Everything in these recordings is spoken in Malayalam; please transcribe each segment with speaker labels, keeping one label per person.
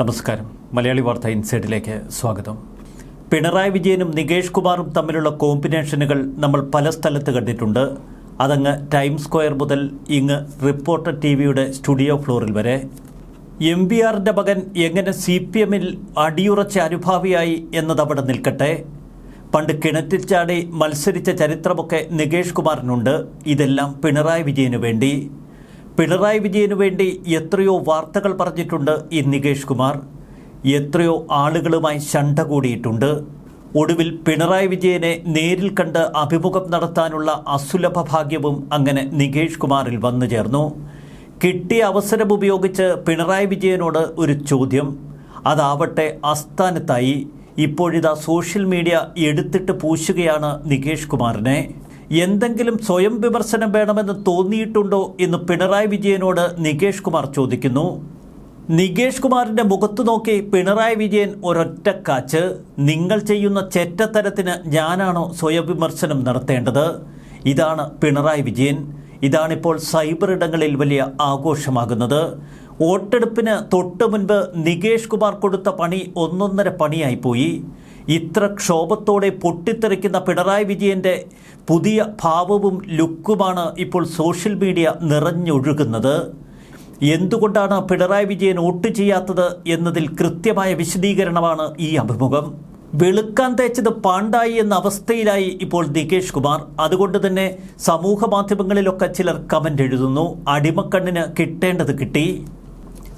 Speaker 1: നമസ്കാരം. മലയാളി വാർത്ത ഇൻസൈഡിലേക്ക് സ്വാഗതം. പിണറായി വിജയനും നികേഷ് കുമാറും തമ്മിലുള്ള കോമ്പിനേഷനുകൾ നമ്മൾ പല സ്ഥലത്ത് കണ്ടിട്ടുണ്ട്. അതങ്ങ് ടൈം സ്ക്വയർ മുതൽ ഇങ്ങ് റിപ്പോർട്ടർ ടി വിയുടെ സ്റ്റുഡിയോ ഫ്ലോറിൽ വരെ. എം ബി ആറിന്റെ മകൻ എങ്ങനെ സി പി എമ്മിൽ അടിയുറച്ച അനുഭാവിയായി എന്നതവിടെ നിൽക്കട്ടെ. പണ്ട് കിണറ്റിൽ ചാടി മത്സരിച്ച ചരിത്രമൊക്കെ നികേഷ് കുമാറിനുണ്ട്. ഇതെല്ലാം പിണറായി വിജയനു വേണ്ടി. പിണറായി വിജയനു വേണ്ടി എത്രയോ വാർത്തകൾ പറഞ്ഞിട്ടുണ്ട് ഈ നികേഷ് കുമാർ. എത്രയോ ആളുകളുമായി ശണ്ട കൂടിയിട്ടുണ്ട്. ഒടുവിൽ പിണറായി വിജയനെ നേരിൽ കണ്ട് അഭിമുഖം നടത്താനുള്ള അസുലഭ ഭാഗ്യവും അങ്ങനെ നികേഷ് കുമാറിൽ വന്നു ചേർന്നു. കിട്ടിയ അവസരം ഉപയോഗിച്ച് പിണറായി വിജയനോട് ഒരു ചോദ്യം. അതാവട്ടെ അസ്ഥാനത്തായി ഇപ്പോഴിതാ സോഷ്യൽ മീഡിയ എടുത്തിട്ട് പൂശുകയാണ് നികേഷ് കുമാറിനെ. എന്തെങ്കിലും സ്വയം വിമർശനം വേണമെന്ന് തോന്നിയിട്ടുണ്ടോ എന്ന് പിണറായി വിജയനോട് നികേഷ് കുമാർ ചോദിക്കുന്നു. നികേഷ് കുമാറിന്റെ മുഖത്തു നോക്കി പിണറായി വിജയൻ ഒരൊറ്റ കാച്ച്. നിങ്ങൾ ചെയ്യുന്ന ചെറ്റത്തരത്തിന് ഞാനാണോ സ്വയം വിമർശനം നടത്തേണ്ടത്? ഇതാണ് പിണറായി വിജയൻ. ഇതാണിപ്പോൾ സൈബർ ഇടങ്ങളിൽ വലിയ ആഘോഷമാകുന്നത്. വോട്ടെടുപ്പിന് തൊട്ട് മുൻപ് നികേഷ് കുമാർ കൊടുത്ത പണി ഒന്നൊന്നര പണിയായിപ്പോയി ഇത്ര ക്ഷോഭത്തോടെ പൊട്ടിത്തെറിക്കുന്ന പിണറായി വിജയന്റെ പുതിയ ഭാവവും ലുക്കുമാണ് ഇപ്പോൾ സോഷ്യൽ മീഡിയ നിറഞ്ഞൊഴുകുന്നത്. എന്തുകൊണ്ടാണ് പിണറായി വിജയൻ വോട്ട് ചെയ്യാത്തത് എന്നതിൽ കൃത്യമായ വിശദീകരണമാണ് ഈ അഭിമുഖം. വെളുക്കാൻ തേച്ചത് പാണ്ടായി എന്ന അവസ്ഥയിലായി ഇപ്പോൾ നികേഷ് കുമാർ. അതുകൊണ്ട് തന്നെ സമൂഹ മാധ്യമങ്ങളിലൊക്കെ ചിലർ കമന്റ് എഴുതുന്നു. അടിമക്കണ്ണിന് കിട്ടേണ്ടത് കിട്ടി.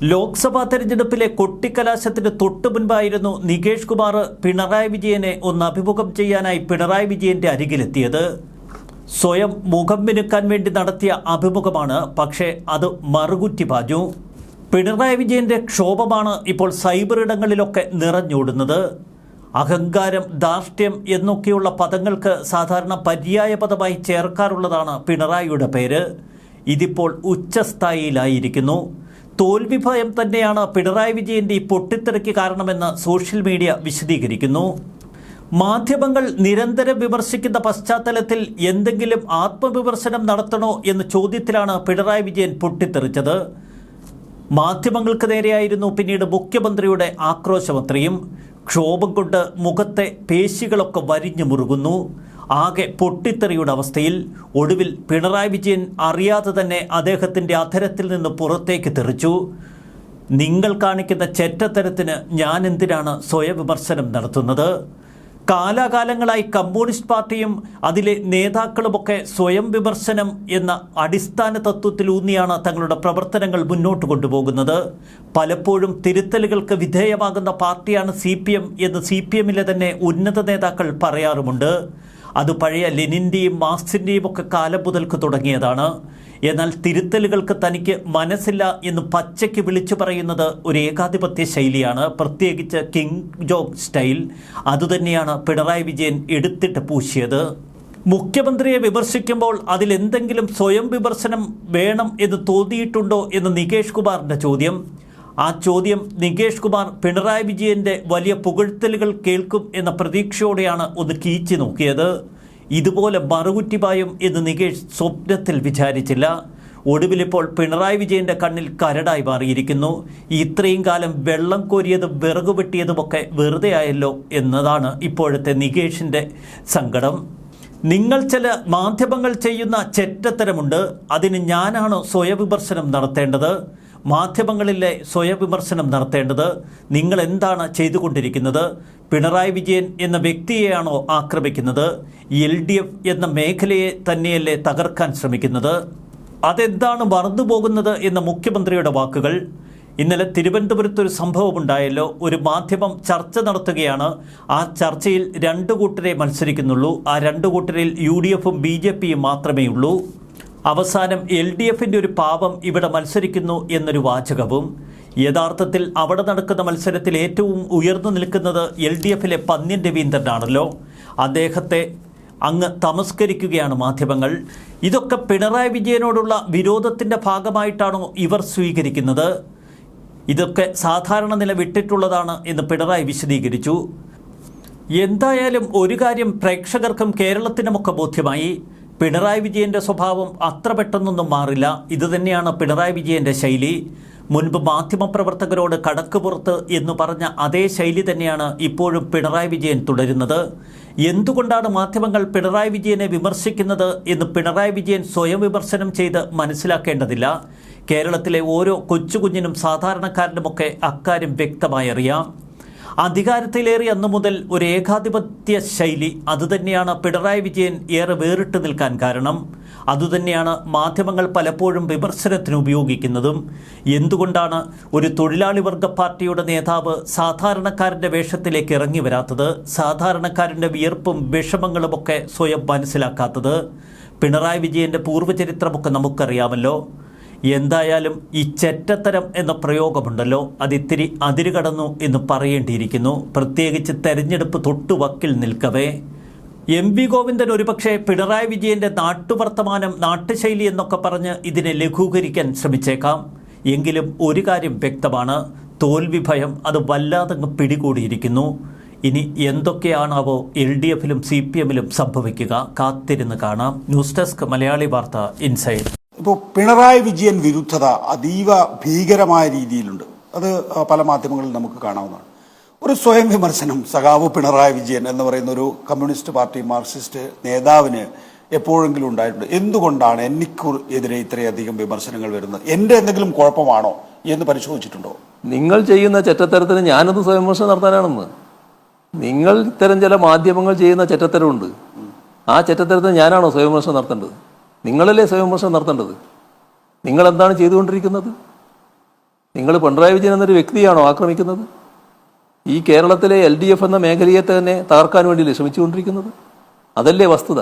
Speaker 1: ലോക്സഭാ തെരഞ്ഞെടുപ്പിലെ കൊട്ടിക്കലാശത്തിന് തൊട്ടു മുൻപായിരുന്നു നികേഷ് കുമാർ പിണറായി വിജയനെ ഒന്ന് അഭിമുഖം ചെയ്യാനായി പിണറായി വിജയന്റെ അരികിലെത്തിയത്. സ്വയം മുഖം മിനുക്കാൻ വേണ്ടി നടത്തിയ അഭിമുഖമാണ് പക്ഷേ അത് മറുകുറ്റി പാഞ്ഞു. പിണറായി വിജയന്റെ ക്ഷോഭമാണ് ഇപ്പോൾ സൈബർ ഇടങ്ങളിലൊക്കെ നിറഞ്ഞോടുന്നത്. അഹങ്കാരം ധാർഷ്ട്യം എന്നൊക്കെയുള്ള പദങ്ങൾക്ക് സാധാരണ പര്യായ പദമായി ചേർക്കാറുള്ളതാണ് പിണറായിയുടെ പേര്. ഇതിപ്പോൾ ഉച്ചസ്ഥായിയിലായിരിക്കുന്നു. തോൽവി ഭയം തന്നെയാണ് പിണറായി വിജയന്റെ ഈ പൊട്ടിത്തെറിക്ക് കാരണമെന്ന് സോഷ്യൽ മീഡിയ വിശദീകരിക്കുന്നു. മാധ്യമങ്ങൾ നിരന്തരം വിമർശിക്കുന്ന പശ്ചാത്തലത്തിൽ എന്തെങ്കിലും ആത്മവിമർശനം നടത്തണോ എന്ന ചോദ്യത്തിലാണ് പിണറായി വിജയൻ പൊട്ടിത്തെറിച്ചത്. മാധ്യമങ്ങൾക്ക് നേരെയായിരുന്നു പിന്നീട് മുഖ്യമന്ത്രിയുടെ ആക്രോശമത്രയും. ക്ഷോഭം കൊണ്ട് മുഖത്തെ പേശികളൊക്കെ വരിഞ്ഞു മുറുകുന്നു. ആകെ പൊട്ടിത്തെറിയുടെ അവസ്ഥയിൽ ഒടുവിൽ പിണറായി വിജയൻ അറിയാതെ തന്നെ അദ്ദേഹത്തിന്റെ അധരത്തിൽ നിന്ന് പുറത്തേക്ക് തെറിച്ചു. നിങ്ങൾ കാണിക്കുന്ന ചെറ്റത്തരത്തിന് ഞാൻ എന്തിനാണ് സ്വയവിമർശനം നടത്തുന്നത്? കാലാകാലങ്ങളായി കമ്മ്യൂണിസ്റ്റ് പാർട്ടിയും അതിലെ നേതാക്കളുമൊക്കെ സ്വയം വിമർശനം എന്ന അടിസ്ഥാന തത്വത്തിലൂന്നിയാണ് തങ്ങളുടെ പ്രവർത്തനങ്ങൾ മുന്നോട്ട് കൊണ്ടുപോകുന്നത്. പലപ്പോഴും തിരുത്തലുകൾക്ക് വിധേയമാകുന്ന പാർട്ടിയാണ് സി എന്ന് സി പി തന്നെ ഉന്നത നേതാക്കൾ പറയാറുമുണ്ട്. അത് പഴയ ലെനിന്റെയും മാർക്സിന്റെയും ഒക്കെ കാലം മുതൽക്ക് തുടങ്ങിയതാണ്. എന്നാൽ തിരുത്തലുകൾക്ക് തനിക്ക് മനസ്സില്ല എന്ന് പച്ചയ്ക്ക് വിളിച്ചു പറയുന്നത് ഒരു ഏകാധിപത്യ ശൈലിയാണ്. പ്രത്യേകിച്ച് കിങ് ജോങ് സ്റ്റൈൽ. അതുതന്നെയാണ് പിണറായി വിജയൻ എടുത്തിട്ട് പൂശിയത്. മുഖ്യമന്ത്രിയെ വിമർശിക്കുമ്പോൾ അതിലെന്തെങ്കിലും സ്വയം വിമർശനം വേണം എന്ന് തോന്നിയിട്ടുണ്ടോ എന്ന് നികേഷ് കുമാറിന്റെ ചോദ്യം. ആ ചോദ്യം നികേഷ് കുമാർ പിണറായി വിജയന്റെ വലിയ പുകഴ്ത്തലുകൾ കേൾക്കും എന്ന പ്രതീക്ഷയോടെയാണ് ഒന്ന് കീച്ചു നോക്കിയത്. ഇതുപോലെ മറുകുറ്റിപായും എന്ന് നികേഷ് സ്വപ്നത്തിൽ വിചാരിച്ചില്ല. ഒടുവിലിപ്പോൾ പിണറായി വിജയന്റെ കണ്ണിൽ കരടായി മാറിയിരിക്കുന്നു. ഇത്രയും കാലം വെള്ളം കോരിയതും വിറകു വെട്ടിയതുമൊക്കെ വെറുതെ ആയല്ലോ എന്നതാണ് ഇപ്പോഴത്തെ നികേഷിന്റെ സങ്കടം. നിങ്ങൾ ചില മാധ്യമങ്ങൾ ചെയ്യുന്ന ചെറ്റത്തരമുണ്ട്. അതിന് ഞാനാണ് സ്വയവിമർശനം നടത്തേണ്ടത്? മാധ്യമങ്ങളിലെ സ്വയവിമർശനം നടത്തേണ്ടത് നിങ്ങൾ എന്താണ് ചെയ്തുകൊണ്ടിരിക്കുന്നത്? പിണറായി വിജയൻ എന്ന വ്യക്തിയെയാണോ ആക്രമിക്കുന്നത്? എൽ ഡി എഫ് എന്ന മേഖലയെ തന്നെയല്ലേ തകർക്കാൻ ശ്രമിക്കുന്നത്? അതെന്താണ് മറന്നുപോകുന്നത് എന്ന മുഖ്യമന്ത്രിയുടെ വാക്കുകൾ. ഇന്നലെ തിരുവനന്തപുരത്ത് ഒരു സംഭവം ഉണ്ടായല്ലോ ഒരു മാധ്യമം ചർച്ച നടത്തുകയാണ്. ആ ചർച്ചയിൽ രണ്ടു കൂട്ടരെ മത്സരിക്കുന്നുള്ളൂ. ആ രണ്ടു കൂട്ടരിൽ യു ഡി എഫും ബി ജെ പിയും മാത്രമേ ഉള്ളൂ അവസാനം എൽ ഡി എഫിന്റെ ഒരു പാപം ഇവിടെ മത്സരിക്കുന്നു എന്നൊരു വാചകവും യഥാർത്ഥത്തിൽ അവിടെ നടക്കുന്ന മത്സരത്തിൽ ഏറ്റവും ഉയർന്നു നിൽക്കുന്നത് എൽ ഡി എഫിലെ പന്ന്യൻ രവീന്ദ്രനാണല്ലോ. അദ്ദേഹത്തെ അങ്ങ് തമസ്കരിക്കുകയാണ് മാധ്യമങ്ങൾ. ഇതൊക്കെ പിണറായി വിജയനോടുള്ള വിരോധത്തിന്റെ ഭാഗമായിട്ടാണോ ഇവർ സ്വീകരിക്കുന്നത്? ഇതൊക്കെ സാധാരണ നില വിട്ടിട്ടുള്ളതാണ് എന്ന് പിണറായി വിശദീകരിച്ചു. എന്തായാലും ഒരു കാര്യം പ്രേക്ഷകർക്കും കേരളത്തിനുമൊക്കെ ബോധ്യമായി. പിണറായി വിജയന്റെ സ്വഭാവം അത്ര പെട്ടെന്നൊന്നും മാറില്ല. ഇതുതന്നെയാണ് പിണറായി വിജയന്റെ ശൈലി. മുൻപ് മാധ്യമപ്രവർത്തകരോട് കടക്ക് പുറത്ത് എന്ന് പറഞ്ഞ അതേ ശൈലി തന്നെയാണ് ഇപ്പോഴും പിണറായി വിജയൻ തുടരുന്നത്. എന്തുകൊണ്ടാണ് മാധ്യമങ്ങൾ പിണറായി വിജയനെ വിമർശിക്കുന്നത് എന്ന് പിണറായി വിജയൻ സ്വയം വിമർശനം ചെയ്ത് മനസ്സിലാക്കേണ്ടതില്ല? കേരളത്തിലെ ഓരോ കൊച്ചുകുഞ്ഞിനും സാധാരണക്കാരനുമൊക്കെ അക്കാര്യം വ്യക്തമായി അറിയാം അധികാരത്തിലേറി അന്നു മുതൽ ഒരു ഏകാധിപത്യ ശൈലി. അതുതന്നെയാണ് പിണറായി വിജയൻ ഏറെ വേറിട്ട് നിൽക്കാൻ കാരണം. അതുതന്നെയാണ് മാധ്യമങ്ങൾ പലപ്പോഴും വിമർശനത്തിന് ഉപയോഗിക്കുന്നതും. എന്തുകൊണ്ടാണ് ഒരു തൊഴിലാളി വർഗ പാർട്ടിയുടെ നേതാവ് സാധാരണക്കാരന്റെ വേഷത്തിലേക്ക് ഇറങ്ങി വരാത്തത്? സാധാരണക്കാരന്റെ വിയർപ്പും വിഷമങ്ങളുമൊക്കെ സ്വയം മനസ്സിലാക്കാത്തത്. പിണറായി വിജയന്റെ പൂർവചരിത്രമൊക്കെ നമുക്കറിയാമല്ലോ. എന്തായാലും ഈ ചെറ്റത്തരം എന്ന പ്രയോഗമുണ്ടല്ലോ. അതിത്തിരി അതിരുകടന്നു എന്ന് പറയേണ്ടിയിരിക്കുന്നു. പ്രത്യേകിച്ച് തെരഞ്ഞെടുപ്പ് തൊട്ടുവക്കിൽ നിൽക്കവേ. എം വി ഗോവിന്ദൻ ഒരുപക്ഷെ പിണറായി വിജയന്റെ നാട്ടുവർത്തമാനം നാട്ടുശൈലി എന്നൊക്കെ പറഞ്ഞ് ഇതിനെ ലഘൂകരിക്കാൻ ശ്രമിച്ചേക്കാം. എങ്കിലും ഒരു കാര്യം വ്യക്തമാണ്. തോൽവി ഭയം അത് വല്ലാതങ്ങ് പിടികൂടിയിരിക്കുന്നു. ഇനി എന്തൊക്കെയാണാവോ എൽ ഡി എഫിലും സി പി എമ്മിലും സംഭവിക്കുക. കാത്തിരുന്ന് കാണാം. ന്യൂസ് ഡെസ്ക് മലയാളി വാർത്ത ഇൻസൈഡ്.
Speaker 2: ഇപ്പോൾ പിണറായി വിജയൻ വിരുദ്ധത അതീവ ഭീകരമായ രീതിയിലുണ്ട്. അത് പല മാധ്യമങ്ങളിൽ നമുക്ക് കാണാവുന്നതാണ്. ഒരു സ്വയം വിമർശനം സഖാവ് പിണറായി വിജയൻ എന്ന് പറയുന്ന ഒരു കമ്മ്യൂണിസ്റ്റ് പാർട്ടി മാർക്സിസ്റ്റ് നേതാവിന് എപ്പോഴെങ്കിലും ഉണ്ടായിട്ടുണ്ട്. എന്തുകൊണ്ടാണ് എനിക്ക് എതിരെ ഇത്രയധികം വിമർശനങ്ങൾ വരുന്നത്? എന്റെ എന്തെങ്കിലും കുഴപ്പമാണോ എന്ന് പരിശോധിച്ചിട്ടുണ്ടോ?
Speaker 3: നിങ്ങൾ ചെയ്യുന്ന ചെറ്റത്തരത്തിന് ഞാനത് സ്വയംവിമർശനം നടത്താനാണെന്ന്. നിങ്ങൾ ഇത്തരം ചില മാധ്യമങ്ങൾ ചെയ്യുന്ന ചെറ്റത്തരമുണ്ട്. ആ ചെറ്റത്തരത്തിന് ഞാനാണോ സ്വയം വിമർശനം നടത്തേണ്ടത്? നിങ്ങളല്ലേ സ്വയംവിമർശനം നടത്തേണ്ടത്? നിങ്ങൾ എന്താണ് ചെയ്തുകൊണ്ടിരിക്കുന്നത്? നിങ്ങൾ പിണറായി വിജയൻ എന്നൊരു വ്യക്തിയാണോ ആക്രമിക്കുന്നത്? ഈ കേരളത്തിലെ എൽ ഡി എഫ് എന്ന മേഖലയെ തന്നെ തകർക്കാൻ വേണ്ടിയല്ലേ ശ്രമിച്ചുകൊണ്ടിരിക്കുന്നത്? അതല്ലേ വസ്തുത?